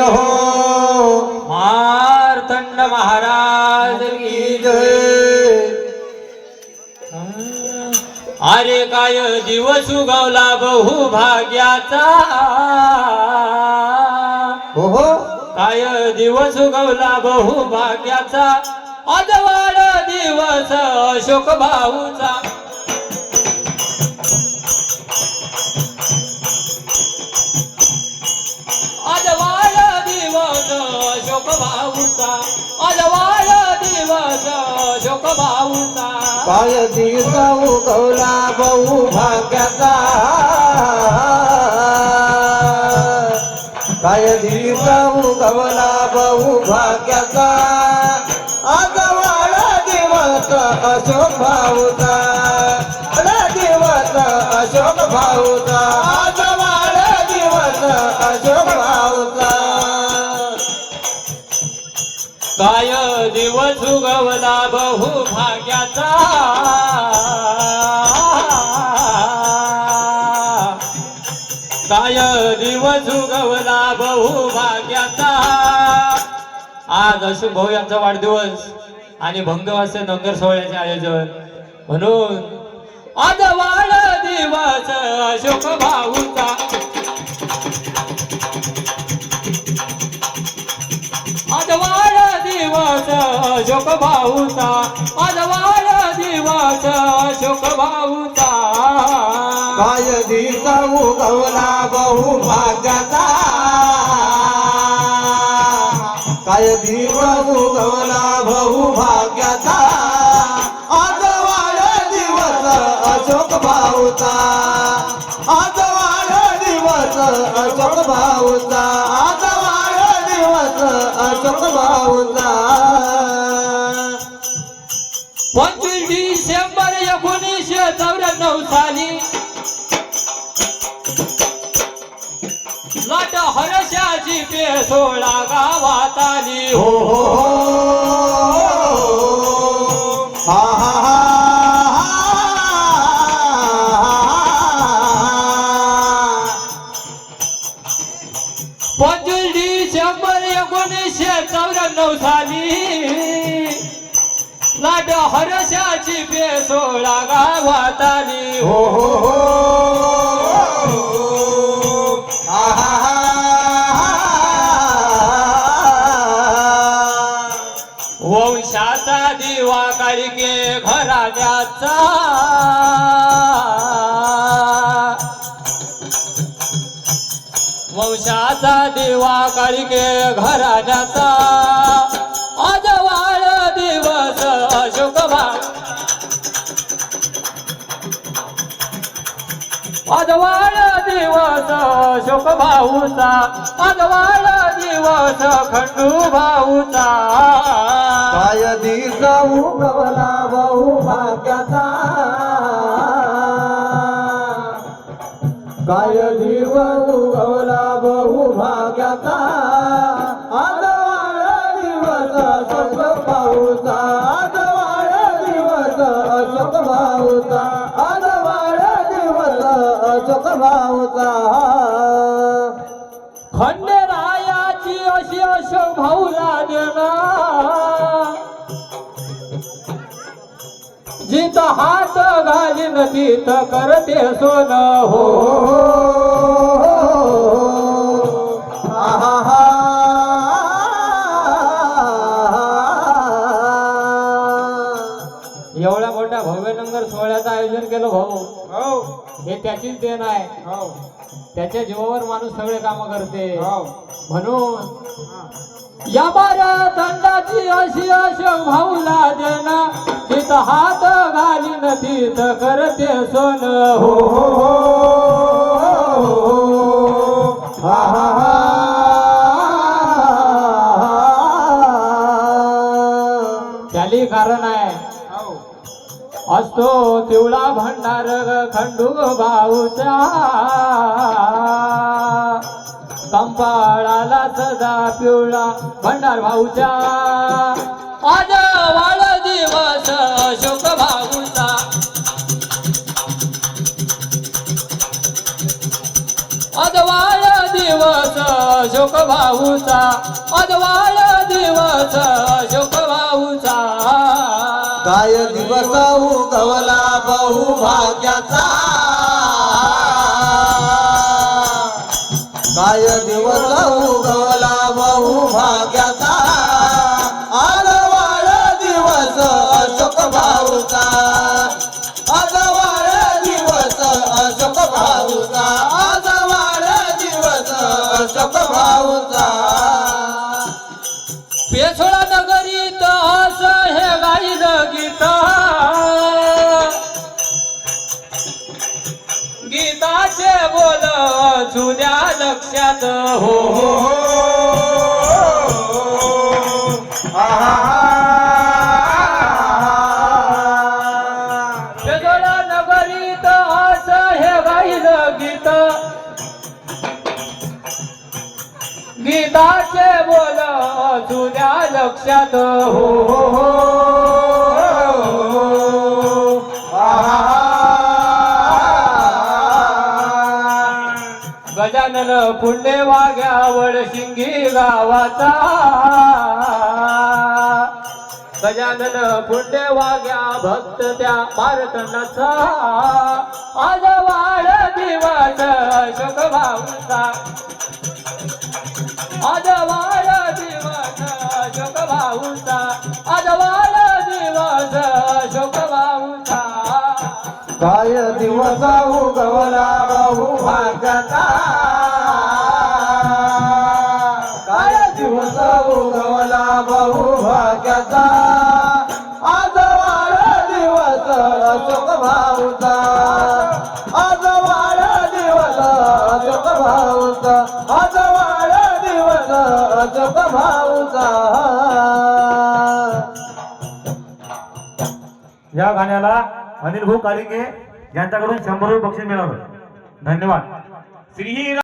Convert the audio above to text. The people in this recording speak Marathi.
हो मार्तंड महाराज अरे काय दिवस उगवला बहु भाग्याचा. हो हो काय दिवस उगवला बहु भाग्याचा. अजवाळ दिवस अशोक भाऊचा. भाऊचा काय दिवसा उगवला बहु भाग्याचा. काय दिवसा उगवला बहु भाग्याचा. आज वाडा दिवस अशोक भाऊचा. वाडा दिवस अशोक भाऊचा. दिवस उगवला बहु भाग्याचा. काय दिवस उगवला बहु भाग्याचा. आज अशोक भाऊ यांचा वाढदिवस आणि भंगवास नंगर सोहळ्याचे आयोजन. म्हणून आज वाढदिवस अशोक भाऊचा. अशोक भाऊचा अजवाळ दिवस अशोक भाऊचा काय दिवसा उगवला बहु भाग्याचा काय दिवसा उगवला बहु भाग्याचा. आज दिवस अशोक भाऊचा आज दिवस अशोक भाऊचा लाट हरशाची पे सोळा गावात आली हो हो हो पंचवीस डिसेंबर एकोणीसशे चौऱ्याण्णव साली. लाट हरशाची पे सोळा गावात आली हो हो हा. घराण्याचा वंशाचा दिवा काळिके घराण्याचा. अजवाळ दिवस अशोक भाऊ अजवाळ दिवस शोक भाऊचा अजवाळ दिवस खंडू भाऊचा. काय दिसाऊ उगवला भाऊ भाग्याचा? काय दिवाऊ उगवला भाऊ भाग्याचा? आज वाढ दिवस अशोक भाऊचा आज दिवस अशोक भाऊचा. भाऊचा खंडेरायाची अशी अशोक भाऊला देणार जिथं हात घालीन तिथं करते सोन हो. एवढ्या मोठ्या भव्य नंगर सोहळ्याचं आयोजन केलं भाऊ. हे. त्याचीच देण आहे. त्याच्या जीवावर माणूस सगळे काम करते. म्हणून या बारा दंडाची अशी अशोक भाऊला देना तिथं हात घालीन तिथं करते सोन. हो. त्याली कारण आहे. असतो पिवळा भंडार खंडू भाऊचा कंपाळाला सदा पिवळा भंडार भाऊचा आज वाळ दिवस अशोक भाऊचा. आज दिवस अशोक भाऊचा. अजवाळ दिवस अशोक भाऊचा. काय दिवस उगवला बहु भाग्याचा काय गीताचे बोल जुन्या लक्षात. हो हो, हो. पेसोळा नगरीत असं हे गाईल गीत. गीताचे बोल जुन्या लक्षात. हो. हो, हो. गजानन पुण्य वाघ्यावड शिंगी गावाचा. गजानन पुण्य वाघ्या भक्त त्या मारतनाचा आज वाढ दिवस अशोक भाऊचा आज वाढ दिवस अशोक भाऊचा उगवला बहु भाग्याचा. आज वाढ दिवस अशोक भाऊचा. आज वाढ दिवस अशोक भाऊचा. आज वाढ दिवस अशोक भाऊचा. या गाण्याला अनिल भाऊ कालिंगे यांच्याकडून शंभर रुपये बक्षीस मिळालं धन्यवाद. श्री